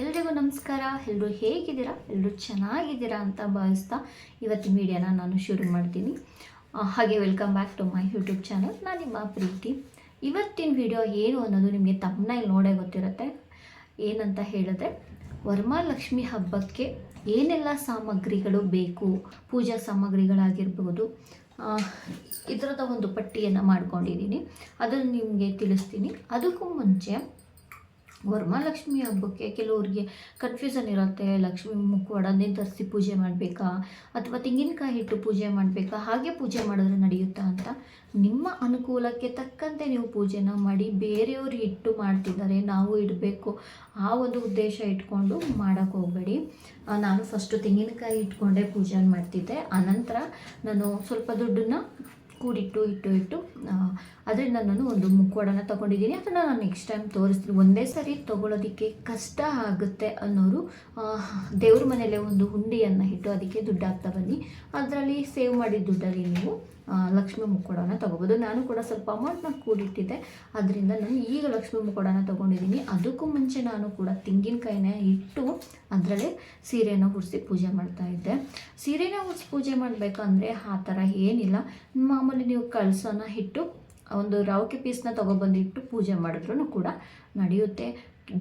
ಎಲ್ರಿಗೂ ನಮಸ್ಕಾರ. ಎಲ್ಲರೂ ಹೇಗಿದ್ದೀರಾ? ಎಲ್ಲರೂ ಚೆನ್ನಾಗಿದ್ದೀರಾ ಅಂತ ಭಾವಿಸ್ತಾ ಇವತ್ತಿನ ಮೀಡಿಯಾನ ನಾನು ಶುರು ಮಾಡ್ತೀನಿ. ಹಾಗೆ welcome back to my YouTube channel ನಾನು ನಿಮ್ಮ ಪ್ರೀತಿ. ಇವತ್ತಿನ ವಿಡಿಯೋ ಏನು ಅನ್ನೋದು ನಿಮಗೆ ತಮ್ಮನೇಲಿ ನೋಡೇ ಗೊತ್ತಿರುತ್ತೆ. ಏನಂತ ಹೇಳಿದ್ರೆ ವರಮಹಾಲಕ್ಷ್ಮಿ ಹಬ್ಬಕ್ಕೆ ಏನೆಲ್ಲ ಸಾಮಗ್ರಿಗಳು ಬೇಕು? ಪೂಜಾ ಸಾಮಗ್ರಿಗಳಾಗಿರ್ಬೋದು. ಇದರದ ಒಂದು ಪಟ್ಟಿಯನ್ನು ಮಾಡ್ಕೊಂಡಿದ್ದೀನಿ. ಅದನ್ನು ನಿಮಗೆ ತಿಳಿಸ್ತೀನಿ. ಅದಕ್ಕೂ ಮುಂಚೆ ವರಮಹಾಲಕ್ಷ್ಮಿ ಹಬ್ಬಕ್ಕೆ ಕೆಲವ್ರಿಗೆ ಕನ್ಫ್ಯೂಷನ್ ಇರುತ್ತೆ. ಲಕ್ಷ್ಮಿ ಮುಖವಾಡನೇ ತರಿಸಿ ಪೂಜೆ ಮಾಡಬೇಕಾ? ಅಥವಾ ತೆಂಗಿನಕಾಯಿ ಇಟ್ಟು ಪೂಜೆ ಮಾಡಬೇಕಾ? ಹಾಗೆ ಪೂಜೆ ಮಾಡಿದ್ರೆ ನಡೆಯುತ್ತಾ ಅಂತ ನಿಮ್ಮ ಅನುಕೂಲಕ್ಕೆ ತಕ್ಕಂತೆ ನೀವು ಪೂಜೆನ ಮಾಡಿ ಬೇರೆಯವರು ಇಟ್ಟು ಮಾಡ್ತಿದ್ದಾರೆ, ನಾವು ಇಡಬೇಕು. ಆ ಒಂದು ಉದ್ದೇಶ ಇಟ್ಕೊಂಡು ಮಾಡೋಕ್ಕೆ ಹೋಗಬೇಡಿ. ನಾನು ಫಸ್ಟು ತೆಂಗಿನಕಾಯಿ ಇಟ್ಕೊಂಡೆ ಪೂಜೆ ಮಾಡ್ತಿದ್ದೆ. ಆನಂತರ ನಾನು ಸ್ವಲ್ಪ ದುಡ್ಡನ್ನು ಕೂಡಿಟ್ಟು, ಇಟ್ಟು ಇಟ್ಟು ಅದರಿಂದ ನಾನು ಒಂದು ಮುಖವಾಡನ ತೊಗೊಂಡಿದ್ದೀನಿ. ಅದನ್ನು ನಾನು ನೆಕ್ಸ್ಟ್ ಟೈಮ್ ತೋರಿಸ್ತೀನಿ. ಒಂದೇ ಸರಿ ತೊಗೊಳೋದಕ್ಕೆ ಕಷ್ಟ ಆಗುತ್ತೆ ಅನ್ನೋರು ದೇವ್ರ ಮನೆಯಲ್ಲೇ ಒಂದು ಹುಂಡಿಯನ್ನು ಇಟ್ಟು ಅದಕ್ಕೆ ದುಡ್ಡು ಹಾಕ್ತಾ ಬನ್ನಿ. ಅದರಲ್ಲಿ ಸೇವ್ ಮಾಡಿದ ದುಡ್ಡಲ್ಲಿ ನೀವು ಲಕ್ಷ್ಮೀ ಮುಖವಾಡನ ತೊಗೋಬೋದು. ನಾನು ಕೂಡ ಸ್ವಲ್ಪ ಅಮೌಂಟ್ನ ಕೂಡಿಟ್ಟಿದ್ದೆ. ಅದರಿಂದ ನಾನು ಈಗ ಲಕ್ಷ್ಮಿ ಮುಖವಾಡನ ತೊಗೊಂಡಿದ್ದೀನಿ. ಅದಕ್ಕೂ ಮುಂಚೆ ನಾನು ಕೂಡ ತೆಂಗಿನಕಾಯಿನ ಇಟ್ಟು ಅದರಲ್ಲೇ ಸೀರೆನ ಉಡಿಸಿ ಪೂಜೆ ಮಾಡ್ತಾ ಇದ್ದೆ. ಸೀರೆನ ಉಡಿಸಿ ಪೂಜೆ ಮಾಡಬೇಕಂದ್ರೆ ಆ ಥರ ಏನಿಲ್ಲ. ಮಾಮೂಲಿ ನೀವು ಕಳಸನ ಇಟ್ಟು ಒಂದು ರವಕೆ ಪೀಸ್ನ ತೊಗೊಬಂದಿಟ್ಟು ಪೂಜೆ ಮಾಡಿದ್ರೂ ಕೂಡ ನಡೆಯುತ್ತೆ.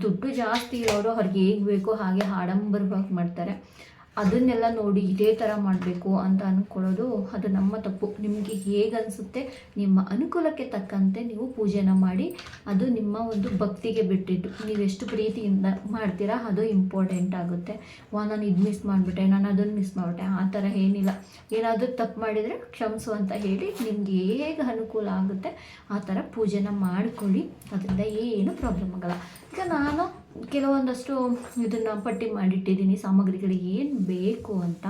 ದುಡ್ಡು ಜಾಸ್ತಿ ಇರೋರು ಅವ್ರಿಗೆ ಹೇಗೆ ಬೇಕೋ ಹಾಗೆ ಆಡಂಬರವಾಗಿ ಮಾಡ್ತಾರೆ. ಅದನ್ನೆಲ್ಲ ನೋಡಿ ಇದೇ ಥರ ಮಾಡಬೇಕು ಅಂತ ಅಂದ್ಕೊಳ್ಳೋದು ಅದು ನಮ್ಮ ತಪ್ಪು. ನಿಮಗೆ ಹೇಗೆ ಅನಿಸುತ್ತೆ ನಿಮ್ಮ ಅನುಕೂಲಕ್ಕೆ ತಕ್ಕಂತೆ ನೀವು ಪೂಜೆನ ಮಾಡಿ ಅದು ನಿಮ್ಮ ಒಂದು ಭಕ್ತಿಗೆ ಬಿಟ್ಟಿದ್ದು. ಎಷ್ಟು ಪ್ರೀತಿಯಿಂದ ಮಾಡ್ತೀರಾ ಅದು ಇಂಪಾರ್ಟೆಂಟ್ ಆಗುತ್ತೆ. ವಾ ನಾನು ಇದು ಮಿಸ್ ಮಾಡಿಬಿಟ್ಟೆ, ನಾನು ಅದನ್ನು ಮಿಸ್ ಮಾಡಿಬಿಟ್ಟೆ, ಆ ಥರ ಏನಿಲ್ಲ. ಏನಾದರೂ ತಪ್ಪು ಮಾಡಿದರೆ ಕ್ಷಮಿಸು ಅಂತ ಹೇಳಿ ನಿಮಗೆ ಹೇಗೆ ಅನುಕೂಲ ಆಗುತ್ತೆ ಆ ಥರ ಪೂಜೆನ ಮಾಡಿಕೊಳ್ಳಿ. ಅದರಿಂದ ಏನು ಪ್ರಾಬ್ಲಮ್ ಆಗಲ್ಲ. ಈಗ ನಾನು ಕೆಲವೊಂದಷ್ಟು ಇದನ್ನು ಪಟ್ಟಿ ಮಾಡಿಟ್ಟಿದ್ದೀನಿ. ಸಾಮಗ್ರಿಗಳಿಗೆ ಏನು ಬೇಕು ಅಂತ.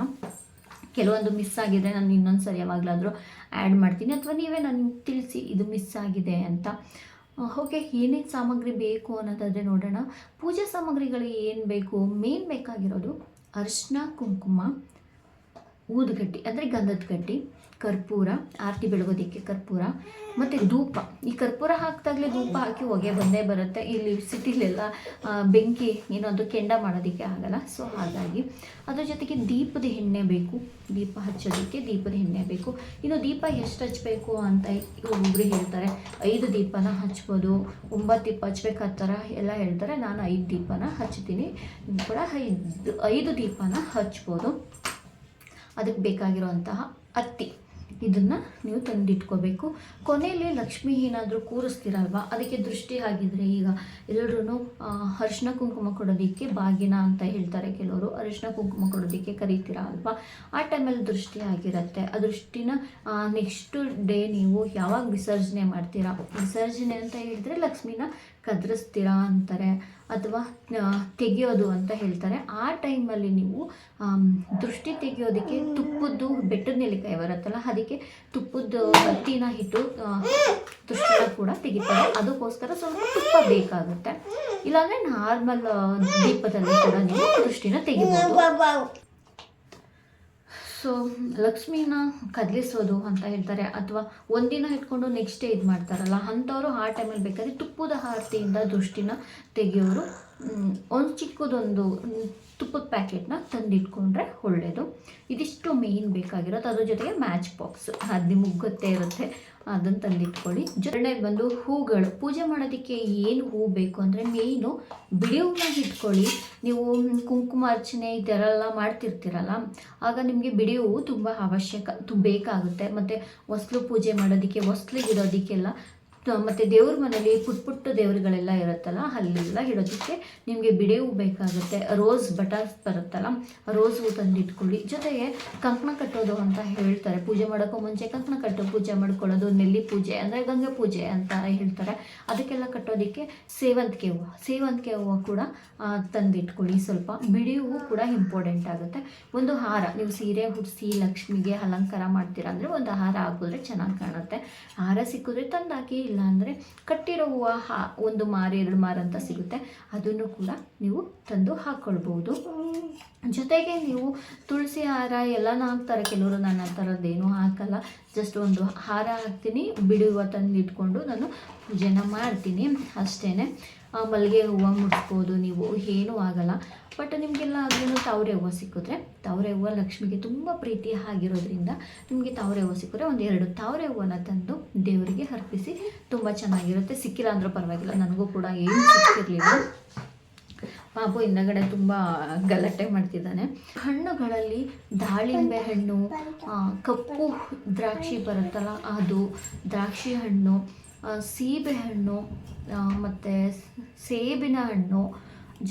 ಕೆಲವೊಂದು ಮಿಸ್ ಆಗಿದೆ, ನಾನು ಇನ್ನೊಂದು ಸರಿ ಯಾವಾಗಲಾದರೂ ಆ್ಯಡ್ ಮಾಡ್ತೀನಿ. ಅಥವಾ ನೀವೇ ನನಗೆ ತಿಳಿಸಿ ಇದು ಮಿಸ್ ಆಗಿದೆ ಅಂತ. ಓಕೆ, ಏನೇನು ಸಾಮಗ್ರಿ ಬೇಕು ಅನ್ನೋದಾದರೆ ನೋಡೋಣ. ಪೂಜಾ ಸಾಮಗ್ರಿಗಳಿಗೆ ಏನು ಬೇಕು? ಮೇನ್ ಬೇಕಾಗಿರೋದು ಅರಿಶಿನ ಕುಂಕುಮ ಊದುಗಡ್ಡಿ ಅಂದರೆ ಗಂಧದ ಗಡ್ಡಿ ಕರ್ಪೂರ, ಆರತಿ ಬೆಳಗೋದಕ್ಕೆ ಕರ್ಪೂರ, ಮತ್ತು ಧೂಪ. ಈ ಕರ್ಪೂರ ಹಾಕಿದಾಗಲೇ ಧೂಪ ಹಾಕಿ ಹೊಗೆ ಬಂದೇ ಬರುತ್ತೆ. ಇಲ್ಲಿ ಸಿಟಿಲೆಲ್ಲ ಬೆಂಕಿ ಏನೊಂದು ಕೆಂಡ ಮಾಡೋದಕ್ಕೆ ಆಗಲ್ಲ. ಸೊ ಹಾಗಾಗಿ ಅದ್ರ ಜೊತೆಗೆ ದೀಪದ ಎಣ್ಣೆ ಬೇಕು. ದೀಪ ಹಚ್ಚೋದಕ್ಕೆ ದೀಪದ ಎಣ್ಣೆ ಬೇಕು. ಇನ್ನು ದೀಪ ಎಷ್ಟು ಹಚ್ಚಬೇಕು ಅಂತ ಒಬ್ಬರು ಹೇಳ್ತಾರೆ. ಐದು ದೀಪನ ಹಚ್ಬೋದು, ಒಂಬತ್ತು ದೀಪ ಹಚ್ಬೇಕು ಆ ಥರ ಎಲ್ಲ ಹೇಳ್ತಾರೆ. ನಾನು ಐದು ದೀಪನ ಹಚ್ತೀನಿ. ಕೂಡ ಐದು ಐದು ದೀಪನ ಹಚ್ಬೋದು. ಅದಕ್ಕೆ ಬೇಕಾಗಿರುವಂತಹ ಅತ್ತಿ. ಇದನ್ನು ನೀವು ತಂದಿಟ್ಕೋಬೇಕು. ಕೊನೆಯಲ್ಲಿ ಲಕ್ಷ್ಮಿ ಏನಾದರೂ ಕೂರಿಸ್ತೀರಲ್ವ? ಅದಕ್ಕೆ ದೃಷ್ಟಿ ಆಗಿದ್ರೆ ಈಗ ಎಲ್ಲರೂ ಅರಿಶಿನ ಕುಂಕುಮ ಕೊಡೋದಕ್ಕೆ ಬಾಗಿನ ಅಂತ ಹೇಳ್ತಾರೆ ಕೆಲವರು. ಅರಿಶಿನ ಕುಂಕುಮ ಕೊಡೋದಕ್ಕೆ ಕರೀತೀರ ಅಲ್ವಾ? ಆ ಟೈಮಲ್ಲಿ ದೃಷ್ಟಿ ಆಗಿರುತ್ತೆ. ಆ ದೃಷ್ಟಿನ ನೆಕ್ಸ್ಟ್ ಡೇ ನೀವು ಯಾವಾಗ ವಿಸರ್ಜನೆ ಮಾಡ್ತೀರಾ? ವಿಸರ್ಜನೆ ಅಂತ ಹೇಳಿದ್ರೆ ಲಕ್ಷ್ಮಿನ ಕದ್ರಿಸ್ತೀರಾ ಅಂತಾರೆ ಅಥವಾ ತೆಗೆಯೋದು ಅಂತ ಹೇಳ್ತಾರೆ. ಆ ಟೈಮಲ್ಲಿ ನೀವು ದೃಷ್ಟಿ ತೆಗೆಯೋದಕ್ಕೆ ತುಪ್ಪದ್ದು ಬೆಟ್ಟದ ನೆಲ್ಲಿಕಾಯಿ ಬರುತ್ತಲ್ಲ, ಅದಕ್ಕೆ ತುಪ್ಪದ ಹತ್ತಿನ ಹಿಟ್ಟು ದೃಷ್ಟಿನ ಕೂಡ ತೆಗಿತಾರೆ. ಅದಕ್ಕೋಸ್ಕರ ಸ್ವಲ್ಪ ತುಪ್ಪ ಬೇಕಾಗುತ್ತೆ. ಇಲ್ಲಾಂದರೆ ನಾರ್ಮಲ್ ದೀಪದಲ್ಲಿ ಕೂಡ ನೀವು ದೃಷ್ಟಿನ ತೆಗಿಬೋದು. ಸೊ ಲಕ್ಷ್ಮಿನ ಕದಲಿಸೋದು ಅಂತ ಹೇಳ್ತಾರೆ. ಅಥವಾ ಒಂದಿನ ಇಟ್ಕೊಂಡು ನೆಕ್ಸ್ಟ್ ಡೇ ಇದು ಮಾಡ್ತಾರಲ್ಲ, ಅಂಥವ್ರು ಆ ಟೈಮಲ್ಲಿ ಬೇಕಾದ್ರೆ ತುಪ್ಪದ ಆರತಿಯಿಂದ ದೃಷ್ಟಿನ ತೆಗೆಯೋರು. ಒಂದು ಚಿಕ್ಕದೊಂದು ತುಪ್ಪದ ಪ್ಯಾಕೆಟ್ನ ತಂದಿಟ್ಕೊಂಡ್ರೆ ಒಳ್ಳೆಯದು ಇದಿಷ್ಟು ಮೇಯ್ನ್ ಬೇಕಾಗಿರೋದು. ಅದ್ರ ಜೊತೆಗೆ ಮ್ಯಾಚ್ ಬಾಕ್ಸ್ ಅದು ನಿಮಗೆ ಗೊತ್ತೇ ಇರುತ್ತೆ. ಅದನ್ನು ತಂದಿಟ್ಕೊಳ್ಳಿ. ಜೊತೆ ಬಂದು ಹೂಗಳು, ಪೂಜೆ ಮಾಡೋದಕ್ಕೆ ಏನು ಹೂ ಬೇಕು ಅಂದರೆ ಮೇಯ್ನು ಬಿಳಿ ಹೂವಾಗಿ ಇಟ್ಕೊಳ್ಳಿ. ನೀವು ಕುಂಕುಮ ಅರ್ಚನೆ ಎಲ್ಲ ಮಾಡ್ತಿರ್ತೀರಲ್ಲ, ಆಗ ನಿಮಗೆ ಬಿಡಿ ಹೂವು ತುಂಬ ಅವಶ್ಯಕ, ತು ಬೇಕಾಗುತ್ತೆ. ಮತ್ತು ಹೊಸ್ಲು ಪೂಜೆ ಮಾಡೋದಕ್ಕೆ ಹೊಸ್ಲಿಗಿಡೋದಕ್ಕೆಲ್ಲ ಮತ್ತು ದೇವ್ರ ಮನೇಲಿ ಪುಟ್ ಪುಟ್ಟ ದೇವರುಗಳೆಲ್ಲ ಇರುತ್ತಲ್ಲ, ಅಲ್ಲೆಲ್ಲ ಇಡೋದಕ್ಕೆ ನಿಮಗೆ ಬಿಡಿ ಹೂ ಬೇಕಾಗುತ್ತೆ. ರೋಸ್ ಬಟರ್ಸ್ ಬರುತ್ತಲ್ಲ, ರೋಸ್ ಹೂ ತಂದಿಟ್ಕೊಳ್ಳಿ. ಜೊತೆಗೆ ಕಂಕಣ ಕಟ್ಟೋದು ಅಂತ ಹೇಳ್ತಾರೆ. ಪೂಜೆ ಮಾಡೋಕ್ಕೂ ಮುಂಚೆ ಕಂಕಣ ಕಟ್ಟು, ಪೂಜೆ ಮಾಡ್ಕೊಳ್ಳೋದು, ನೆಲ್ಲಿ ಪೂಜೆ ಅಂದರೆ ಗಂಗೆ ಪೂಜೆ ಅಂತ ಹೇಳ್ತಾರೆ. ಅದಕ್ಕೆಲ್ಲ ಕಟ್ಟೋದಕ್ಕೆ ಸೇವಂತಿಗೆ ಹೂವು. ಸೇವಂತಿಗೆ ಹೂವು ಕೂಡ ತಂದಿಟ್ಕೊಳ್ಳಿ ಸ್ವಲ್ಪ. ಬಿಡಿ ಹೂವು ಕೂಡ ಇಂಪಾರ್ಟೆಂಟ್ ಆಗುತ್ತೆ. ಒಂದು ಹಾರ, ನೀವು ಸೀರೆ, ಹುಡಿಸಿ, ಲಕ್ಷ್ಮಿಗೆ ಅಲಂಕಾರ ಮಾಡ್ತೀರಾ ಅಂದರೆ ಒಂದು ಹಾರ ಹಾಕಿದ್ರೆ ಚೆನ್ನಾಗಿ ಕಾಣುತ್ತೆ. ಹಾರ ಸಿಕ್ಕಿದ್ರೆ ತಂದಾಕಿ ಇಲ್ಲ ಅಂದರೆ ಕಟ್ಟಿರೋ ಹೂವು ಹಾ, ಒಂದು ಮಾರು, ಎರಡು ಮಾರು ಅಂತ ಸಿಗುತ್ತೆ. ಅದನ್ನು ಕೂಡ ನೀವು ತಂದು ಹಾಕ್ಕೊಳ್ಬೋದು ಜೊತೆಗೆ ನೀವು ತುಳಸಿ ಹಾರ, ಎಲ್ಲನೂ ಹಾಕ್ತಾರೆ. ಕೆಲವರು ನಾನು ಆ ಥರದ್ದೇನೂ ಹಾಕಲ್ಲ. ಜಸ್ಟ್ ಒಂದು ಹಾರ ಹಾಕ್ತೀನಿ. ಬಿಡುವ ತಂದು ಇಟ್ಕೊಂಡು ನಾನು ಪೂಜೆನ ಮಾಡ್ತೀನಿ ಅಷ್ಟೇ ಮಲ್ಲಿಗೆ ಹೂವು ಮುಡಿಸ್ಬೋದು ನೀವು, ಏನೂ ಆಗಲ್ಲ. ಬಟ್ ನಿಮಗೆಲ್ಲ ಅದನ್ನು ತಾವರೆ ಹೂವು ಸಿಕ್ಕಿದ್ರೆ, ತಾವರೆ ಹೂವು ಲಕ್ಷ್ಮಿಗೆ ತುಂಬ ಪ್ರೀತಿ ಆಗಿರೋದ್ರಿಂದ ನಿಮಗೆ ತಾವರೆ ಹೂವು ಸಿಕ್ಕಿದ್ರೆ ಒಂದು ಎರಡು ತಾವರೆ ಹೂವನ್ನ ತಂದು ದೇವರಿಗೆ ಅರ್ಪಿಸಿ ತುಂಬ ಚೆನ್ನಾಗಿರುತ್ತೆ. ಸಿಕ್ಕಿಲ್ಲ ಅಂದರೂ ಪರವಾಗಿಲ್ಲ, ನನಗೂ ಕೂಡ ಏನು ಸಿಕ್ಕಿರಲಿಲ್ಲ. ಪಾಪು ಹಿಂದಗಡೆ ತುಂಬ ಗಲಾಟೆ ಮಾಡ್ತಿದ್ದಾನೆ. ಹಣ್ಣುಗಳಲ್ಲಿ ದಾಳಿಂಬೆ ಹಣ್ಣು ಕಪ್ಪು ದ್ರಾಕ್ಷಿ ಬರುತ್ತಲ್ಲ, ಅದು ದ್ರಾಕ್ಷಿ ಹಣ್ಣು ಸೀಬೆ ಹಣ್ಣು ಮತ್ತು ಸೇಬಿನ ಹಣ್ಣು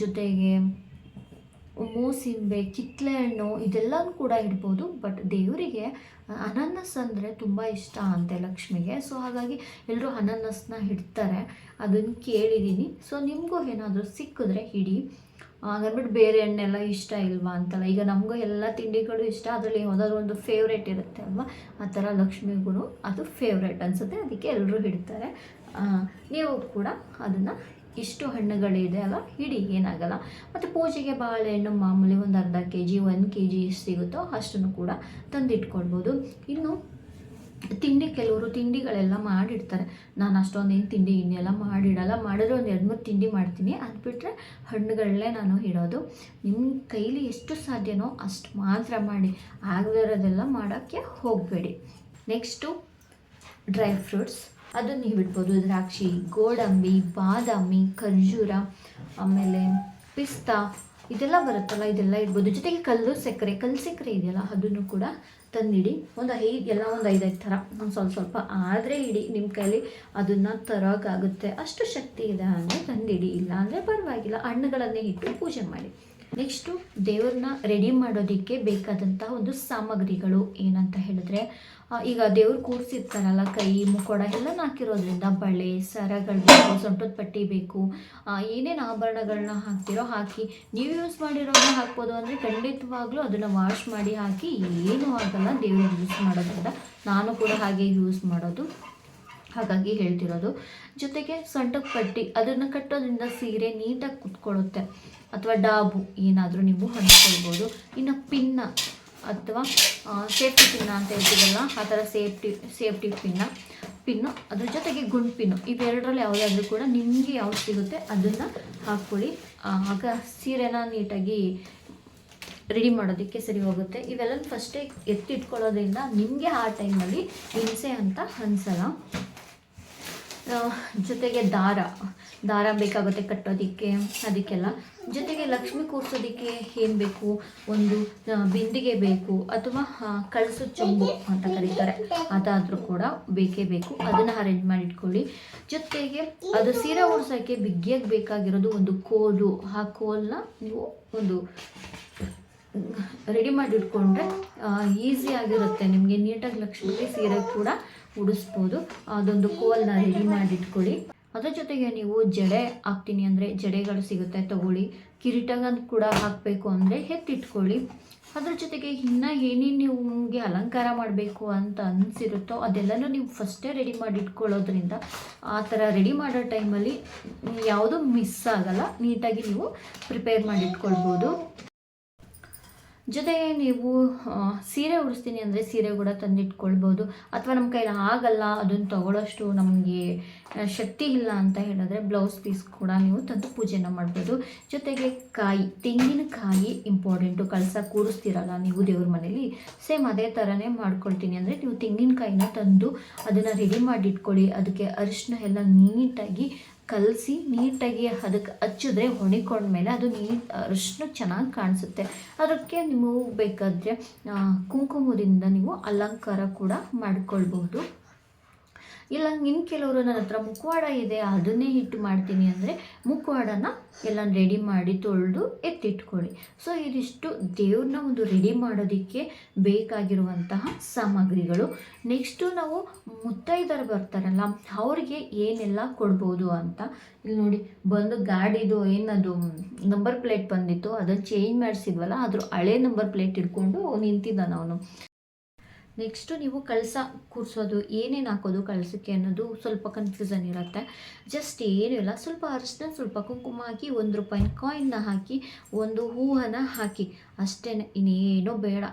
ಜೊತೆಗೆ ಮೂಸಿಂಬೆ ಕಿತ್ತಳೆ ಹಣ್ಣು ಇದೆಲ್ಲನೂ ಕೂಡ ಇಡ್ಬೋದು. ಬಟ್ ದೇವರಿಗೆ ಅನಾನಸ್ ಅಂದರೆ ತುಂಬ ಇಷ್ಟ ಅಂತೆ ಲಕ್ಷ್ಮಿಗೆ. ಸೊ ಹಾಗಾಗಿ ಎಲ್ಲರೂ ಅನಾನಸ್ನ ಇಡ್ತಾರೆ. ಅದನ್ನು ಕೇಳಿದ್ದೀನಿ. ಸೊ ನಿಮಗೂ ಏನಾದರೂ ಸಿಕ್ಕಿದ್ರೆ ಹಿಡಿ ಹಾಗಂದ್ಬಿಟ್ಟು ಬೇರೆ ಹಣ್ಣೆಲ್ಲ ಇಷ್ಟ ಇಲ್ವಾ ಅಂತಲ್ಲ. ಈಗ ನಮಗೂ ಎಲ್ಲ ತಿಂಡಿಗಳು ಇಷ್ಟ. ಅದರಲ್ಲಿ ಯಾವುದಾದ್ರು ಒಂದು ಫೇವ್ರೇಟ್ ಇರುತ್ತೆ ಅಲ್ವಾ? ಆ ಥರ ಲಕ್ಷ್ಮಿಗೂ ಅದು ಫೇವ್ರೇಟ್ ಅನಿಸುತ್ತೆ. ಅದಕ್ಕೆ ಎಲ್ಲರೂ ಹಿಡ್ತಾರೆ ನೀವು ಕೂಡ ಅದನ್ನು ಇಷ್ಟು ಹಣ್ಣುಗಳಿದೆ ಅಲ್ಲ ಹಿಡಿ ಏನಾಗಲ್ಲ. ಮತ್ತು ಪೂಜೆಗೆ ಬಾಳೆಹಣ್ಣು ಮಾಮೂಲಿ ಒಂದು ಅರ್ಧ ಕೆ ಜಿ ಒಂದು ಕೆ ಜಿ ಎಷ್ಟು ಸಿಗುತ್ತೋ ಅಷ್ಟನ್ನು ಕೂಡ ತಂದಿಟ್ಕೊಳ್ಬೋದು. ಇನ್ನು ತಿಂಡಿ, ಕೆಲವರು ತಿಂಡಿಗಳೆಲ್ಲ ಮಾಡಿಡ್ತಾರೆ. ನಾನು ಅಷ್ಟೊಂದು ಏನು ತಿಂಡಿ ಇನ್ನೆಲ್ಲ ಮಾಡಿಡಲ್ಲ, ಮಾಡಿದ್ರೆ ಒಂದು ಎರಡು ಮೂರು ತಿಂಡಿ ಮಾಡ್ತೀನಿ ಅದು ಬಿಟ್ಟರೆ ಹಣ್ಣುಗಳನ್ನೇ ನಾನು ಇಡೋದು. ನಿಮ್ಮ ಕೈಲಿ ಎಷ್ಟು ಸಾಧ್ಯನೋ ಅಷ್ಟು ಮಾತ್ರ ಮಾಡಿ. ಆಗದಿರೋದೆಲ್ಲ ಮಾಡೋಕ್ಕೆ ಹೋಗಬೇಡಿ. ನೆಕ್ಸ್ಟು ಡ್ರೈ ಫ್ರೂಟ್ಸ್ ಅದು ನೀವು ಇಡ್ಬೋದು. ದ್ರಾಕ್ಷಿ, ಗೋಡಂಬಿ, ಬಾದಾಮಿ, ಖರ್ಜೂರ, ಆಮೇಲೆ ಪಿಸ್ತಾ, ಇದೆಲ್ಲ ಬರುತ್ತಲ್ಲ, ಇದೆಲ್ಲ ಇಡ್ಬೋದು. ಜೊತೆಗೆ ಕಲ್ಲು ಸಕ್ಕರೆ ಕಲ್ಲು ಸಕ್ಕರೆ ಇದೆಯಲ್ಲ, ಅದನ್ನು ಕೂಡ ತಂದಿಡಿ. ಒಂದು ಐದು ಎಲ್ಲ ಒಂದು ಐದೈದು ಥರ, ಒಂದು ಸ್ವಲ್ಪ ಸ್ವಲ್ಪ. ಆದರೆ ಇಡಿ, ನಿಮ್ಮ ಕೈಲಿ ಅದನ್ನು ತರೋಕ್ಕಾಗುತ್ತೆ ಅಷ್ಟು ಶಕ್ತಿ ಇದೆ ಅಂದರೆ ತಂದಿಡಿ. ಇಲ್ಲ ಅಂದರೆ ಪರವಾಗಿಲ್ಲ. ಹಣ್ಣುಗಳನ್ನೇ ಇಟ್ಟು ಪೂಜೆ ಮಾಡಿ. ನೆಕ್ಸ್ಟು ದೇವ್ರನ್ನ ರೆಡಿ ಮಾಡೋದಕ್ಕೆ ಬೇಕಾದಂತಹ ಒಂದು ಸಾಮಗ್ರಿಗಳು ಏನಂತ ಹೇಳಿದ್ರೆ ಈಗ ದೇವ್ರು ಕೂರಿಸಿರ್ತಾರಲ್ಲ, ಕೈ, ಮುಖೋಡ ಎಲ್ಲ ಹಾಕಿರೋದ್ರಿಂದ ಬಳೆ, ಸರಗಳು ಬೇಕು, ಸೊಂಟದ ಪಟ್ಟಿ ಬೇಕು ಏನೇನು ಆಭರಣಗಳನ್ನ ಹಾಕ್ತಿರೋ ಹಾಕಿ, ನೀವು ಯೂಸ್ ಮಾಡಿರೋದನ್ನ ಹಾಕ್ಬೋದು ಅಂದರೆ ಖಂಡಿತವಾಗ್ಲೂ ಅದನ್ನು ವಾಶ್ ಮಾಡಿ ಹಾಕಿ, ಏನೂ ಆಗಲ್ಲ ದೇವ್ರಿಗೆ ಯೂಸ್ ಮಾಡೋದ್ರಿಂದ ನಾನು ಕೂಡ ಹಾಗೆ ಯೂಸ್ ಮಾಡೋದು. ಹಾಗಾಗಿ ಹೇಳ್ತಿರೋದು. ಜೊತೆಗೆ ಸೊಂಟಕ್ಕೆ ಪಟ್ಟಿ ಅದನ್ನು ಕಟ್ಟೋದ್ರಿಂದ ಸೀರೆ ನೀಟಾಗಿ ಕುತ್ಕೊಳ್ಳುತ್ತೆ. ಅಥವಾ ಡಾಬು, ಏನಾದರೂ ನೀವು ಹಂಚ್ಕೊಳ್ಬೋದು ಇನ್ನು ಪಿನ್ನ ಅಥವಾ ಸೇಫ್ಟಿ ಪಿನ್ನ ಅಂತ ಹೇಳ್ತೀವಲ್ಲ, ಆ ಥರ ಸೇಫ್ಟಿ ಸೇಫ್ಟಿ ಪಿನ್ನ. ಪಿನ್ನು, ಅದ್ರ ಜೊತೆಗೆ ಗುಂಡ್ ಪಿನ್ನು ಇವೆರಡರಲ್ಲಿ ಯಾವುದಾದ್ರೂ ಕೂಡ ನಿಮಗೆ ಯಾವ್ದು ಸಿಗುತ್ತೆ, ಅದನ್ನು ಹಾಕ್ಕೊಳ್ಳಿ. ಆಗ ಸೀರೆನ ನೀಟಾಗಿ ರೆಡಿ ಮಾಡೋದಕ್ಕೆ ಸರಿ ಹೋಗುತ್ತೆ. ಇವೆಲ್ಲ ಫಸ್ಟೇ ಎತ್ತಿಟ್ಕೊಳ್ಳೋದ್ರಿಂದ ನಿಮಗೆ ಆ ಟೈಮಲ್ಲಿ ಹಿಂಸೆ ಅಂತ ಅನಿಸಲ್ಲ. ಜೊತೆಗೆ ದಾರ. ದಾರ ಬೇಕಾಗುತ್ತೆ ಕಟ್ಟೋದಕ್ಕೆ, ಅದಕ್ಕೆಲ್ಲ. ಜೊತೆಗೆ ಲಕ್ಷ್ಮಿ ಕೂರಿಸೋದಕ್ಕೆ ಏನು ಬೇಕು? ಒಂದು ಬಿಂದಿಗೆ ಬೇಕು ಅಥವಾ ಕಳಸು ಚೊಂಬು ಅಂತ ಕರೀತಾರೆ. ಅದಾದರೂ ಕೂಡ ಬೇಕೇ ಬೇಕು. ಅದನ್ನು ಅರೇಂಜ್ ಮಾಡಿ ಇಟ್ಕೊಳ್ಳಿ ಜೊತೆಗೆ ಅದು ಸೀರೆ ಉಡ್ಸೋಕ್ಕೆ ಬಿಗಿಯಾಗಿ ಬೇಕಾಗಿರೋದು ಒಂದು ಕೋಲು. ಆ ಕೋಲನ್ನ ನೀವು ಒಂದು ರೆಡಿ ಮಾಡಿ ಇಟ್ಕೊಂಡ್ರೆ ಈಸಿ ಆಗಿರುತ್ತೆ. ನಿಮಗೆ ನೀಟಾಗಿ ಲಕ್ಷ್ಮಿಗೆ ಸೀರೆ ಕೂಡ ಉಡಿಸ್ಬೋದು. ಅದೊಂದು ಕೋಲ್ನ ರೆಡಿ ಮಾಡಿಟ್ಕೊಳ್ಳಿ. ಅದ್ರ ಜೊತೆಗೆ ನೀವು ಜಡೆ ಹಾಕ್ತೀನಿ ಅಂದರೆ ಜಡೆಗಳು ಸಿಗುತ್ತೆ, ತಗೊಳ್ಳಿ. ಕಿರೀಟಗನ್ ಕೂಡ ಹಾಕಬೇಕು ಅಂದರೆ ಎತ್ತಿಟ್ಕೊಳ್ಳಿ. ಅದ್ರ ಜೊತೆಗೆ ಇನ್ನೂ ಏನೇನು ನೀವು ನಿಮಗೆ ಅಲಂಕಾರ ಮಾಡಬೇಕು ಅಂತ ಅನಿಸಿರುತ್ತೋ ಅದೆಲ್ಲನೂ ನೀವು ಫಸ್ಟೇ ರೆಡಿ ಮಾಡಿ ಇಟ್ಕೊಳ್ಳೋದ್ರಿಂದ ಆ ಥರ ರೆಡಿ ಮಾಡೋ ಟೈಮಲ್ಲಿ ಯಾವುದೂ ಮಿಸ್ ಆಗಲ್ಲ. ನೀಟಾಗಿ ನೀವು ಪ್ರಿಪೇರ್ ಮಾಡಿ ಇಟ್ಕೊಳ್ಬೋದು ಜೊತೆಗೆ ನೀವು ಸೀರೆ ಉಡಿಸ್ತೀನಿ ಅಂದರೆ ಸೀರೆ ಕೂಡ ತಂದಿಟ್ಕೊಳ್ಬೋದು. ಅಥವಾ ನಮ್ಮ ಕೈಲಿ ಆಗಲ್ಲ, ಅದನ್ನು ತಗೊಳ್ಳೋಷ್ಟು ನಮಗೆ ಶಕ್ತಿ ಇಲ್ಲ ಅಂತ ಹೇಳಿದ್ರೆ ಬ್ಲೌಸ್ ಪೀಸ್ ಕೂಡ ನೀವು ತಂದು ಪೂಜೆನ ಮಾಡ್ಬೋದು. ಜೊತೆಗೆ ಕಾಯಿ ತೆಂಗಿನಕಾಯಿ ಇಂಪಾರ್ಟೆಂಟು ಕಳಸ ಕೂರಿಸ್ತೀರಲ್ಲ ನೀವು ದೇವ್ರ ಮನೇಲಿ ಸೇಮ್ ಅದೇ ಥರನೇ ಮಾಡ್ಕೊಳ್ತೀನಿ ಅಂದರೆ ನೀವು ತೆಂಗಿನಕಾಯಿನ ತಂದು ಅದನ್ನು ರೆಡಿ ಮಾಡಿ ಇಟ್ಕೊಳ್ಳಿ ಅದಕ್ಕೆ ಅರಿಶಿನ ಎಲ್ಲ ನೀಟಾಗಿ ಕಲಸಿ ನೀಟಾಗಿ ಅದಕ್ಕೆ ಹಚ್ಚಿದ್ರೆ ಹೊಣಿಕೊಂಡ್ಮೇಲೆ ಅದು ನೀಟ್ ಅರಿಶಿನ ಚೆನ್ನಾಗಿ ಕಾಣಿಸುತ್ತೆ. ಅದಕ್ಕೆ ನೀವು ಬೇಕಾದರೆ ಕುಂಕುಮದಿಂದ ನೀವು ಅಲಂಕಾರ ಕೂಡ ಮಾಡ್ಕೊಳ್ಬಹುದು ಇಲ್ಲ ಇನ್ನು ಕೆಲವರು ನನ್ನ ಹತ್ರ ಮುಖವಾಡ ಇದೆ, ಅದನ್ನೇ ಹಿಟ್ಟು ಮಾಡ್ತೀನಿ ಅಂದರೆ ಮುಖವಾಡನ ಎಲ್ಲ ರೆಡಿ ಮಾಡಿ ತೊಳೆದು ಎತ್ತಿಟ್ಕೊಳ್ಳಿ. ಸೊ ಇದಿಷ್ಟು ದೇವ್ರನ್ನ ಒಂದು ರೆಡಿ ಮಾಡೋದಕ್ಕೆ ಬೇಕಾಗಿರುವಂತಹ ಸಾಮಗ್ರಿಗಳು. ನೆಕ್ಸ್ಟು ನಾವು ಮುತ್ತೈದರು ಬರ್ತಾರಲ್ಲ, ಅವರಿಗೆ ಏನೆಲ್ಲ ಕೊಡ್ಬೋದು ಅಂತ. ಇಲ್ಲಿ ನೋಡಿ, ಬಂದು ಗಾಡಿದು ಏನದು ನಂಬರ್ ಪ್ಲೇಟ್ ಬಂದಿತ್ತು, ಅದನ್ನು ಚೇಂಜ್ ಮಾಡಿಸಿದ್ವಲ್ಲ, ಅದ್ರ ಹಳೆ ನಂಬರ್ ಪ್ಲೇಟ್ ಇಟ್ಕೊಂಡು ನಿಂತಿದ್ದಾನೆ ಅವನು. ನೆಕ್ಸ್ಟು ನೀವು ಕಳಸ, ಕೂರಿಸೋದು, ಏನೇನು ಹಾಕೋದು, ಕಳಸಕ್ಕೆ ಅನ್ನೋದು ಸ್ವಲ್ಪ ಕನ್ಫ್ಯೂಸನ್ ಇರುತ್ತೆ. ಜಸ್ಟ್ ಏನೂ ಇಲ್ಲ, ಸ್ವಲ್ಪ ಅರಿಶಿನ ಸ್ವಲ್ಪ ಕುಂಕುಮ ಹಾಕಿ, ಒಂದು ರೂಪಾಯಿ ಕಾಯಿನ್ನ ಹಾಕಿ, ಒಂದು ಹೂವನ್ನು ಹಾಕಿ. ಅಷ್ಟೇ ಇನ್ನೇನೋ ಬೇಡ.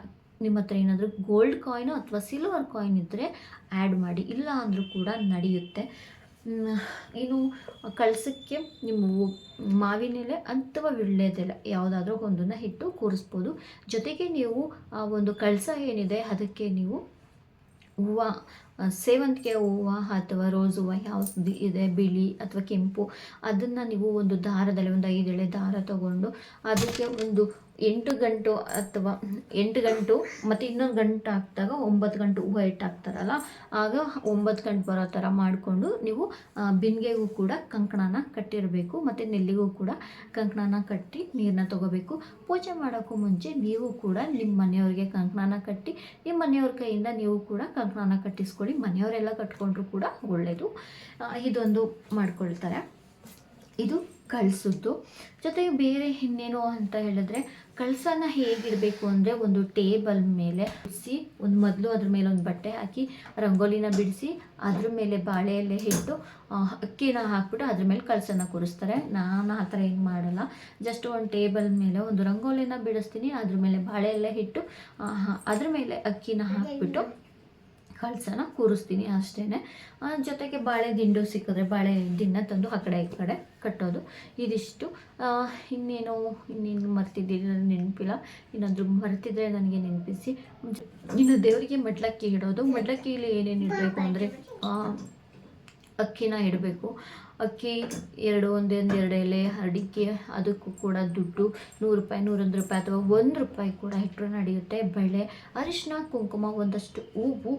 ನಿಮ್ಮ ಹತ್ರ ಏನಾದರೂ ಗೋಲ್ಡ್ ಕಾಯಿನು ಅಥವಾ ಸಿಲ್ವರ್ ಕಾಯಿನ್ ಇದ್ದರೆ ಆ್ಯಡ್ ಮಾಡಿ. ಇಲ್ಲ ಅಂದರೂ ಕೂಡ ನಡೆಯುತ್ತೆ. ಇನ್ನು ಕಳಸಕ್ಕೆ ನಿಮ್ಮ ಮಾವಿನ ಎಲೆ ಅಥವಾ ವೀಳ್ಯದೆಲೆ ಯಾವುದಾದ್ರೂ ಒಂದನ್ನು ಇಟ್ಟು ಕೂರಿಸ್ಬೋದು. ಜೊತೆಗೆ ನೀವು, ಆ, ಒಂದು ಕಳಸ ಏನಿದೆ, ಅದಕ್ಕೆ ನೀವು ಹೂವು ಸೇವಂತಿಗೆ ಹೂವು ಅಥವಾ ರೋಸ್ ಹೂವು ಯಾವ್ದು ಇದೆ, ಬಿಳಿ ಅಥವಾ ಕೆಂಪು, ಅದನ್ನು ನೀವು ಒಂದು ದಾರದಲ್ಲಿ, ಒಂದು ಐದು ಎಳೆ ದಾರ ತಗೊಂಡು ಅದಕ್ಕೆ ಒಂದು ಎಂಟು ಗಂಟು ಅಥವಾ ಎಂಟು ಗಂಟು ಮತ್ತು ಇನ್ನೊಂದು ಗಂಟು ಹಾಕಿದಾಗ ಒಂಬತ್ತು ಗಂಟು ಹೂವು ಇಟ್ಟು ಹಾಕ್ತಾರಲ್ಲ ಆಗ ಒಂಬತ್ತು ಗಂಟು ಬರೋ ಥರ ಮಾಡಿಕೊಂಡು ನೀವು ಬಿಂದಿಗೆಗೂ ಕೂಡ ಕಂಕಣನ ಕಟ್ಟಿರಬೇಕು ಮತ್ತು ನೆಲ್ಲಿಗೂ ಕೂಡ ಕಂಕಣನ ಕಟ್ಟಿ ನೀರನ್ನ ತಗೋಬೇಕು. ಪೂಜೆ ಮಾಡೋಕ್ಕೂ ಮುಂಚೆ ನೀವು ಕೂಡ ನಿಮ್ಮ ಮನೆಯವ್ರಿಗೆ ಕಂಕಣನ ಕಟ್ಟಿ, ನಿಮ್ಮ ಮನೆಯವ್ರ ಕೈಯಿಂದ ನೀವು ಕೂಡ ಕಂಕಣನ ಕಟ್ಟಿಸ್ಕೊಳ್ಳಿ. ಮನೆಯವರೆಲ್ಲ ಕಟ್ಕೊಂಡ್ರು ಕೂಡ ಒಳ್ಳೆಯದು ಇದೊಂದು ಮಾಡ್ಕೊಳ್ತಾರೆ. ಇದು ಕಳಿಸೋದು ಜೊತೆಗೆ ಬೇರೆ ಇನ್ನೇನು ಅಂತ ಹೇಳಿದ್ರೆ ಕಳಸನ ಹೇಗಿಡಬೇಕು ಅಂದರೆ ಒಂದು ಟೇಬಲ್ ಮೇಲೆ ಬಿಡಿಸಿ ಒಂದು ಮೊದಲು ಅದ್ರ ಮೇಲೆ ಒಂದು ಬಟ್ಟೆ ಹಾಕಿ ರಂಗೋಲಿನ ಬಿಡಿಸಿ ಅದ್ರ ಮೇಲೆ ಬಾಳೆ ಎಲೆ ಇಟ್ಟು ಆ, ಅಕ್ಕಿನ ಹಾಕ್ಬಿಟ್ಟು ಅದ್ರ ಮೇಲೆ ಕಳಸನ ಕೂರಿಸ್ತಾರೆ. ನಾನು ಆ ಥರ ಏನು ಮಾಡಲ್ಲ. ಜಸ್ಟ್ ಒಂದು ಟೇಬಲ್ ಮೇಲೆ ಒಂದು ರಂಗೋಲಿನ ಬಿಡಿಸ್ತೀನಿ ಅದ್ರ ಮೇಲೆ ಬಾಳೆ ಎಲೆ ಇಟ್ಟು ಆ, ಅದ್ರ ಮೇಲೆ ಅಕ್ಕಿನ ಹಾಕ್ಬಿಟ್ಟು ಕಳಸನ ಕೂರಿಸ್ತೀನಿ ಅಷ್ಟೇ ಜೊತೆಗೆ ಬಾಳೆ ದಿಂಡು ಸಿಕ್ಕಿದ್ರೆ ಬಾಳೆ ದಿಂಡನ್ನ ತಂದು ಆ ಕಡೆ ಈ ಕಡೆ ಕಟ್ಟೋದು. ಇದಿಷ್ಟು. ಇನ್ನೇನು ಇನ್ನೇನು ಮರ್ತಿದ್ದೀರಿ ನನಗೆ ನೆನಪಿಲ್ಲ. ಏನಾದರೂ ಮರ್ತಿದ್ರೆ ನನಗೆ ನೆನಪಿಸಿ. ಇನ್ನು ದೇವರಿಗೆ ಮಡ್ಲಕ್ಕಿ ಇಡೋದು. ಮಡ್ಲಕ್ಕಿಲಿ ಏನೇನು ಇಡಬೇಕು ಅಂದರೆ ಅಕ್ಕಿನ ಇಡಬೇಕು. ಅಕ್ಕಿ ಎರಡು ಒಂದೊಂದು ಎರಡು ಎಲೆ, ಅಡಿಕೆ, ಅದಕ್ಕೂ ಕೂಡ ದುಡ್ಡು. ನೂರು ರೂಪಾಯಿ, ನೂರೊಂದು ರೂಪಾಯಿ ಅಥವಾ ಒಂದು ರೂಪಾಯಿ ಕೂಡ ಇಟ್ಟರು ನಡೆಯುತ್ತೆ. ಬಳೆ ಅರಿಶಿನ ಕುಂಕುಮ ಒಂದಷ್ಟು ಹೂವು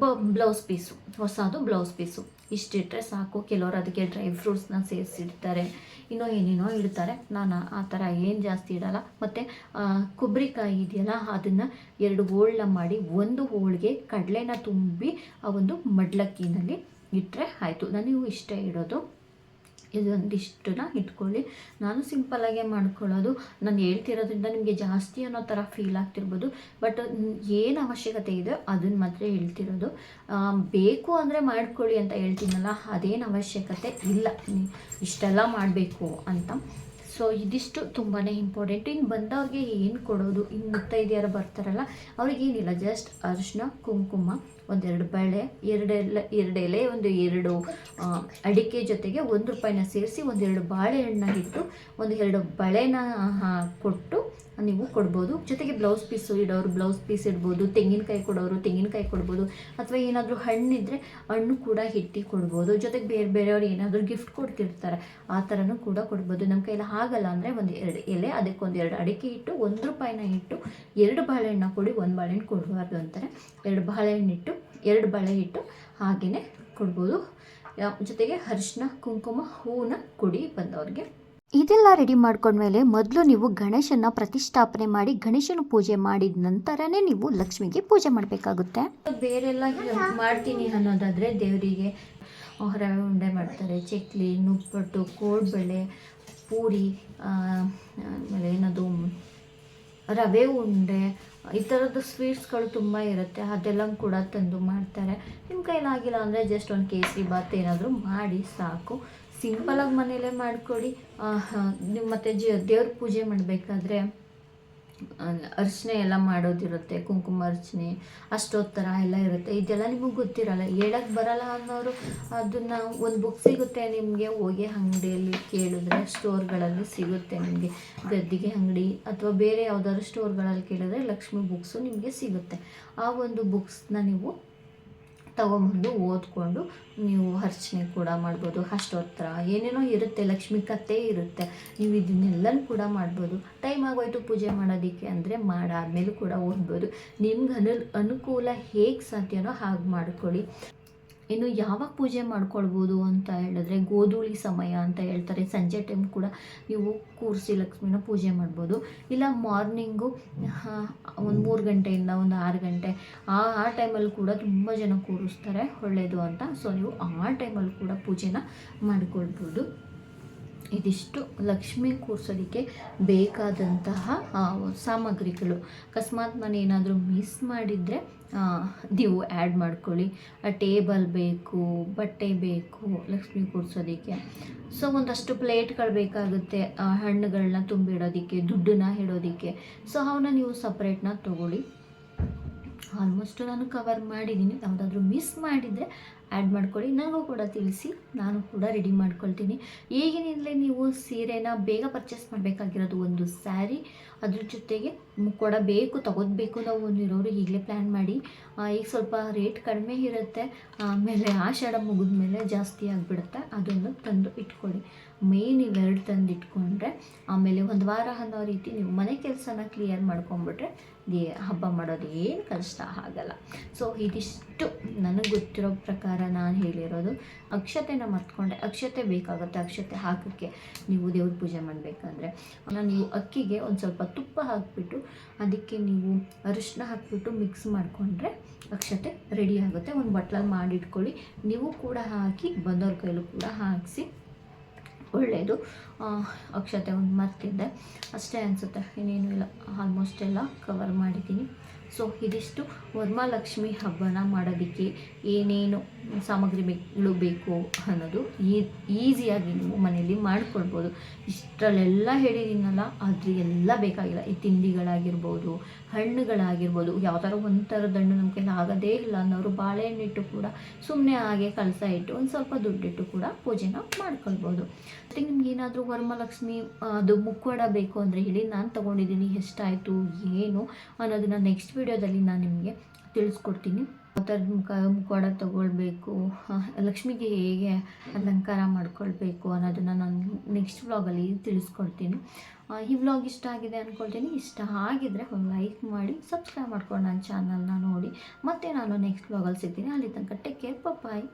ಬ, ಬ್ಲೌಸ್ ಪೀಸು, ಹೊಸದು ಬ್ಲೌಸ್ ಪೀಸು. ಇಷ್ಟಿಟ್ಟರೆ ಸಾಕು. ಕೆಲವರು ಅದಕ್ಕೆ ಡ್ರೈ ಫ್ರೂಟ್ಸ್ನ ಸೇರಿಸಿಡ್ತಾರೆ. ಇನ್ನೂ ಏನೇನೋ ಇಡ್ತಾರೆ. ನಾನು ಆ ಥರ ಏನು ಜಾಸ್ತಿ ಇಡಲ್ಲ. ಮತ್ತು ಕೊಬ್ಬರಿಕಾಯಿ ಇದೆಯಲ್ಲ, ಅದನ್ನು ಎರಡು ಹೋಳನ್ನ ಮಾಡಿ ಒಂದು ಹೋಳಿಗೆ ಕಡಲೆನ ತುಂಬಿ ಆ ಒಂದು ಮಡ್ಲಕ್ಕಿನಲ್ಲಿ ಇಟ್ಟರೆ ಆಯಿತು. ನನಗೂ ಇಷ್ಟ ಇಡೋದು. ಇದೊಂದಿಷ್ಟನ್ನ ಇಟ್ಕೊಳ್ಳಿ. ನಾನು ಸಿಂಪಲ್ಲಾಗೆ ಮಾಡ್ಕೊಳ್ಳೋದು. ನಾನು ಹೇಳ್ತಿರೋದ್ರಿಂದ ನಿಮಗೆ ಜಾಸ್ತಿ ಅನ್ನೋ ಥರ ಫೀಲ್ ಆಗ್ತಿರ್ಬೋದು. ಬಟ್ ಏನು ಅವಶ್ಯಕತೆ ಇದೆ ಅದನ್ನು ಮಾತ್ರ ಹೇಳ್ತಿರೋದು. ಬೇಕು ಅಂದರೆ ಮಾಡ್ಕೊಳ್ಳಿ ಅಂತ ಹೇಳ್ತೀನಲ್ಲ, ಅದೇನು ಅವಶ್ಯಕತೆ ಇಲ್ಲ. ಇಷ್ಟೆಲ್ಲ ಮಾಡಬೇಕು ಅಂತ. ಸೊ ಇದಿಷ್ಟು ತುಂಬಾ ಇಂಪಾರ್ಟೆಂಟ್ ಇನ್ನು ಬಂದವ್ರಿಗೆ ಏನು ಕೊಡೋದು? ಇನ್ನು ಮುತ್ತೈದೆಯರು ಬರ್ತಾರಲ್ಲ, ಅವ್ರಿಗೇನಿಲ್ಲ. ಜಸ್ಟ್ ಅರಿಶಿನ ಕುಂಕುಮ ಒಂದೆರಡು ಬಳೆ ಎರಡೆಲ್ಲ ಎಲೆ ಎರಡು ಎಲೆ, ಒಂದು ಎರಡು ಅಡಿಕೆ ಜೊತೆಗೆ ಒಂದು ರೂಪಾಯಿನ ಸೇರಿಸಿ ಒಂದೆರಡು ಬಾಳೆಹಣ್ಣ ಇಟ್ಟು, ಒಂದು ಎರಡು ಬಳೆನ ಕೊಟ್ಟು ನೀವು ಕೊಡ್ಬೋದು. ಜೊತೆಗೆ ಬ್ಲೌಸ್ ಪೀಸು ಇಡೋರು ಬ್ಲೌಸ್ ಪೀಸ್ ಇಡ್ಬೋದು, ತೆಂಗಿನಕಾಯಿ ಕೊಡೋರು ತೆಂಗಿನಕಾಯಿ ಕೊಡ್ಬೋದು, ಅಥವಾ ಏನಾದರೂ ಹಣ್ಣಿದ್ರೆ ಹಣ್ಣು ಕೂಡ ಹಿಟ್ಟಿ ಕೊಡ್ಬೋದು. ಜೊತೆಗೆ ಬೇರೆ ಬೇರೆಯವ್ರು ಏನಾದರೂ ಗಿಫ್ಟ್ ಕೊಡ್ತಿರ್ತಾರೆ, ಆ ಥರನೂ ಕೂಡ ಕೊಡ್ಬೋದು. ನಮ್ಮ ಕೈಯಲ್ಲಿ ಆಗಲ್ಲ ಅಂದರೆ ಒಂದು ಎರಡು ಎಲೆ, ಅದಕ್ಕೆ ಒಂದು ಎರಡು ಅಡಿಕೆ ಇಟ್ಟು, ಒಂದು ರೂಪಾಯಿನ ಇಟ್ಟು ಎರಡು ಬಾಳೆಹಣ್ಣ ಕೊಡಿ, ಒಂದು ಬಾಳೆಹಣ್ಣು ಕೊಡಬಾರ್ದು ಅಂತಾರೆ. ಎರಡು ಬಾಳೆಹಣ್ಣು ಇಟ್ಟು ಎರಡು ಬಳೆ ಇಟ್ಟು ಹಾಗೆಯೇ ಕೊಡ್ಬೋದು. ಜೊತೆಗೆ ಅರಿಶಿನ ಕುಂಕುಮ ಹೂವನ್ನ ಕೊಡಿ ಬಂದವ್ರಿಗೆ. ಇದೆಲ್ಲ ರೆಡಿ ಮಾಡ್ಕೊಂಡ್ಮೇಲೆ ಮೊದಲು ನೀವು ಗಣೇಶನ ಪ್ರತಿಷ್ಠಾಪನೆ ಮಾಡಿ ಗಣೇಶನ ಪೂಜೆ ಮಾಡಿದ ನಂತರನೇ ನೀವು ಲಕ್ಷ್ಮಿಗೆ ಪೂಜೆ ಮಾಡಬೇಕಾಗುತ್ತೆ. ಬೇರೆಲ್ಲ ಮಾಡ್ತೀನಿ ಅನ್ನೋದಾದರೆ ದೇವರಿಗೆ ರವೆ ಉಂಡೆ ಮಾಡ್ತಾರೆ. ಚಕ್ಲಿ ನುಪ್ಪಟ್ಟು ಕೋಡ್ಬಳೆ ಪೂರಿ ಆಮೇಲೆ ಏನದು ರವೆ ಉಂಡೆ ಈ ಥರದ್ದು ಸ್ವೀಟ್ಸ್ಗಳು ತುಂಬ ಇರುತ್ತೆ. ಅದೆಲ್ಲ ಕೂಡ ತಂದು ಮಾಡ್ತಾರೆ. ನಿಮ್ಮ ಕೈಲಾಗಿಲ್ಲ ಅಂದರೆ ಜಸ್ಟ್ ಒಂದು ಕೇಸರಿ ಬಾತ್ ಏನಾದರೂ ಮಾಡಿ ಸಾಕು. ಸಿಂಪಲಾಗಿ ಮನೇಲೇ ಮಾಡಿಕೊಡಿ. ನಿಮ್ಮ ಮತ್ತು ಜ, ದೇವ್ರ ಪೂಜೆ ಮಾಡಬೇಕಾದ್ರೆ ಅರ್ಚನೆ ಎಲ್ಲ ಮಾಡೋದಿರುತ್ತೆ, ಕುಂಕುಮ ಅರ್ಚನೆ, ಅಷ್ಟೊತ್ತರ ಎಲ್ಲ ಇರುತ್ತೆ. ಇದೆಲ್ಲ ನಿಮಗೆ ಗೊತ್ತಿರಲ್ಲ. ಹೇಳಕ್ಕೆ ಬರಲ್ಲ ಅನ್ನೋರು ಅದನ್ನು ಒಂದು ಬುಕ್ ಸಿಗುತ್ತೆ ನಿಮಗೆ, ಹೋಗಿ ಅಂಗಡಿಯಲ್ಲಿ ಕೇಳಿದ್ರೆ ಸ್ಟೋರ್ಗಳಲ್ಲಿ ಸಿಗುತ್ತೆ ನಿಮಗೆ. ಗದ್ದಿಗೆ ಅಂಗಡಿ ಅಥವಾ ಬೇರೆ ಯಾವುದಾದ್ರು ಸ್ಟೋರ್ಗಳಲ್ಲಿ ಕೇಳಿದ್ರೆ ಲಕ್ಷ್ಮಿ ಬುಕ್ಸು ನಿಮಗೆ ಸಿಗುತ್ತೆ. ಆ ಒಂದು ಬುಕ್ಸ್ನ ನೀವು ತಗೊಂಬಂದು ಓದ್ಕೊಂಡು ನೀವು ಅರ್ಚನೆ ಕೂಡ ಮಾಡ್ಬೋದು, ಅಷ್ಟೋತ್ರ. ಏನೇನೋ ಇರುತ್ತೆ, ಲಕ್ಷ್ಮಿ ಕತೆ ಇರುತ್ತೆ, ನೀವು ಇದನ್ನೆಲ್ಲನೂ ಕೂಡ ಮಾಡ್ಬೋದು. ಟೈಮ್ ಆಗೋಯ್ತು ಪೂಜೆ ಮಾಡೋದಕ್ಕೆ ಅಂದರೆ ಮಾಡಾದ್ಮೇಲೂ ಕೂಡ ಓದ್ಬೋದು. ನಿಮ್ಗೆ ಅನು ಅನುಕೂಲ ಹೇಗೆ ಸಾಧ್ಯನೋ ಹಾಗೆ ಮಾಡ್ಕೊಳ್ಳಿ. ಇನ್ನು ಯಾವಾಗ ಪೂಜೆ ಮಾಡ್ಕೊಳ್ಬೋದು ಅಂತ ಹೇಳಿದ್ರೆ ಗೋಧೂಳಿ ಸಮಯ ಅಂತ ಹೇಳ್ತಾರೆ. ಸಂಜೆ ಟೈಮ್ ಕೂಡ ನೀವು ಕೂರಿಸಿ ಲಕ್ಷ್ಮಿನ ಪೂಜೆ ಮಾಡ್ಬೋದು. ಇಲ್ಲ ಮಾರ್ನಿಂಗು ಒಂದು ಮೂರು ಗಂಟೆಯಿಂದ ಒಂದು ಆರು ಗಂಟೆ, ಆ ಆ ಟೈಮಲ್ಲಿ ಕೂಡ ತುಂಬ ಜನ ಕೂರಿಸ್ತಾರೆ. ಒಳ್ಳೆಯದು ಅಂತ. ಸೊ ನೀವು ಆ ಟೈಮಲ್ಲಿ ಕೂಡ ಪೂಜೆನ ಮಾಡ್ಕೊಳ್ಬೋದು. ಇದಿಷ್ಟು ಲಕ್ಷ್ಮಿ ಕೂರಿಸೋದಕ್ಕೆ ಬೇಕಾದಂತಹ ಸಾಮಗ್ರಿಗಳು. ಅಕಸ್ಮಾತ್ ನಾನು ಏನಾದರೂ ಮಿಸ್ ಮಾಡಿದರೆ ನೀವು ಆ್ಯಡ್ ಮಾಡ್ಕೊಳ್ಳಿ. ಟೇಬಲ್ ಬೇಕು, ಬಟ್ಟೆ ಬೇಕು, ಲಕ್ಷ್ಮಿ ಕೂರಿಸೋದಕ್ಕೆ ಸೊ ಒಂದಷ್ಟು ಪ್ಲೇಟ್ಗಳು ಬೇಕಾಗುತ್ತೆ ಹಣ್ಣುಗಳನ್ನ ತುಂಬಿಡೋದಕ್ಕೆ, ದುಡ್ಡನ್ನ ಇಡೋದಕ್ಕೆ. ಸೊ ಅವನ್ನ ನೀವು ಸಪ್ರೇಟ್ನ ತೊಗೊಳ್ಳಿ. ಆಲ್ಮೋಸ್ಟ್ ನಾನು ಕವರ್ ಮಾಡಿದ್ದೀನಿ. ಯಾವುದಾದ್ರೂ ಮಿಸ್ ಮಾಡಿದರೆ ಆ್ಯಡ್ ಮಾಡ್ಕೊಳ್ಳಿ. ನನಗೂ ಕೂಡ ತಿಳಿಸಿ. ನಾನು ಕೂಡ ರೆಡಿ ಮಾಡ್ಕೊಳ್ತೀನಿ. ಈಗಿನಿಂದಲೇ ನೀವು ಸೀರೆನ ಬೇಗ ಪರ್ಚೇಸ್ ಮಾಡಬೇಕಾಗಿರೋದು ಒಂದು ಸ್ಯಾರಿ ಅದ್ರ ಜೊತೆಗೆ ಕೊಡಬೇಕು ಬೇಕು ನಾವು ನಾವು ಇರೋರು ಈಗಲೇ ಪ್ಲ್ಯಾನ್ ಮಾಡಿ. ಈಗ ಸ್ವಲ್ಪ ರೇಟ್ ಕಡಿಮೆ ಇರುತ್ತೆ. ಆಮೇಲೆ ಆಷಾಢ ಮುಗಿದ್ಮೇಲೆ ಜಾಸ್ತಿ ಆಗಿಬಿಡುತ್ತೆ ಅದನ್ನು ತಂದು ಇಟ್ಕೊಳ್ಳಿ. ಮೇನ್ ಇವೆರಡು ತಂದು ಇಟ್ಕೊಂಡ್ರೆ ಆಮೇಲೆ ಒಂದು ವಾರ ಅನ್ನೋ ರೀತಿ ನೀವು ಮನೆ ಕೆಲಸನ ಕ್ಲಿಯರ್ ಮಾಡ್ಕೊಂಬಿಟ್ರೆ ದೇ, ಹಬ್ಬ ಮಾಡೋದು ಏನು ಕಷ್ಟ ಆಗಲ್ಲ. ಸೊ ಇದಿಷ್ಟು ನನಗೆ ಗೊತ್ತಿರೋ ಪ್ರಕಾರ ನಾನು ಹೇಳಿರೋದು. ಅಕ್ಷತೆನ ಮತ್ಕೊಂಡೆ ಅಕ್ಷತೆ ಬೇಕಾಗುತ್ತೆ. ಅಕ್ಷತೆ ಹಾಕೋಕ್ಕೆ ನೀವು ದೇವ್ರ ಪೂಜೆ ಮಾಡಬೇಕಂದ್ರೆ. ನೀವು ಅಕ್ಕಿಗೆ ಒಂದು ಸ್ವಲ್ಪ ತುಪ್ಪ ಹಾಕಿಬಿಟ್ಟು ಅದಕ್ಕೆ ನೀವು ಅರಿಶಿನ ಹಾಕಿಬಿಟ್ಟು ಮಿಕ್ಸ್ ಮಾಡಿಕೊಂಡ್ರೆ ಅಕ್ಷತೆ ರೆಡಿ ಆಗುತ್ತೆ. ಒಂದು ಬಟ್ಲಲ್ಲಿ ಮಾಡಿಟ್ಕೊಳ್ಳಿ. ನೀವು ಕೂಡ ಹಾಕಿ, ಬಂದವ್ರ ಕೈಲೂ ಕೂಡ ಹಾಕಿಸಿ. ಒಳ್ಳೆಯದು ಅಕ್ಷತೆ ಒಂದು ಮರ್ತಿದ್ದೆ. ಅಷ್ಟೇ ಅನಿಸುತ್ತೆ. ಇನ್ನೇನು ಇಲ್ಲ. ಆಲ್ಮೋಸ್ಟ್ ಎಲ್ಲ ಕವರ್ ಮಾಡಿದ್ದೀನಿ. ಸೊ ಇದಿಷ್ಟು ವರಮಹಾಲಕ್ಷ್ಮಿ ಹಬ್ಬನ ಮಾಡೋದಕ್ಕೆ ಏನೇನು ಸಾಮಗ್ರಿಗಳು ಬೇಕು ಅನ್ನೋದು ಈಸಿಯಾಗಿ ನೀವು ಮನೆಯಲ್ಲಿ ಮಾಡ್ಕೊಳ್ಬೋದು. ಇಷ್ಟರಲ್ಲೆಲ್ಲ ಹೇಳಿದ್ದೀನಲ್ಲ, ಆದರೆ ಎಲ್ಲ ಬೇಕಾಗಿಲ್ಲ. ಈ ತಿಂಡಿಗಳಾಗಿರ್ಬೋದು, ಹಣ್ಣುಗಳಾಗಿರ್ಬೋದು, ಯಾವ ಥರ ಒಂದು ಥರದ ಹಣ್ಣು ನಮ್ಮ ಆಗೋದೇ ಇಲ್ಲ ಅನ್ನೋರು ಬಾಳೆಹಣ್ಣಿಟ್ಟು ಕೂಡ ಸುಮ್ಮನೆ ಹಾಗೆ ಕಳಸ ಇಟ್ಟು ಒಂದು ಸ್ವಲ್ಪ ದುಡ್ಡಿಟ್ಟು ಕೂಡ ಪೂಜೆನ ಮಾಡ್ಕೊಳ್ಬೋದು. ಮತ್ತು ನಿಮ್ಗೆ ಏನಾದರೂ ವರಮಹಾಲಕ್ಷ್ಮಿ, ಅದು ಮುಕ್ಕೊಡ ಬೇಕು ಅಂದರೆ ಹೇಳಿ ನಾನು ತೊಗೊಂಡಿದ್ದೀನಿ, ಎಷ್ಟಾಯಿತು, ಏನು ಅನ್ನೋದನ್ನು ನೆಕ್ಸ್ಟ್ ವೀಡಿಯೋದಲ್ಲಿ ನಾನು ನಿಮಗೆ ತಿಳಿಸ್ಕೊಡ್ತೀನಿ. ಥರದ ಮುಖ ಮುಖವಾಡ ತೊಗೊಳ್ಬೇಕು ಲಕ್ಷ್ಮಿಗೆ ಹೇಗೆ ಅಲಂಕಾರ ಮಾಡ್ಕೊಳ್ಬೇಕು ಅನ್ನೋದನ್ನು ನಾನು ನೆಕ್ಸ್ಟ್ ವ್ಲಾಗಲ್ಲಿ ತಿಳಿಸ್ಕೊಡ್ತೀನಿ. ಈ ವ್ಲಾಗ್ ಇಷ್ಟ ಆಗಿದೆ ಅಂದ್ಕೊಳ್ತೀನಿ ಇಷ್ಟ ಆಗಿದ್ರೆ ಲೈಕ್ ಮಾಡಿ ಸಬ್ಸ್ಕ್ರೈಬ್ ಮಾಡ್ಕೊಂಡು ನನ್ನ ಚಾನಲ್ನ ನೋಡಿ. ಮತ್ತೆ ನಾನು ನೆಕ್ಸ್ಟ್ ವ್ಲಾಗಲ್ಲಿ ಸಿಗ್ತೀನಿ. ಅಲ್ಲಿ ತನಕ ಟೇಕ್ ಕೇರ್ ಬಾಯ್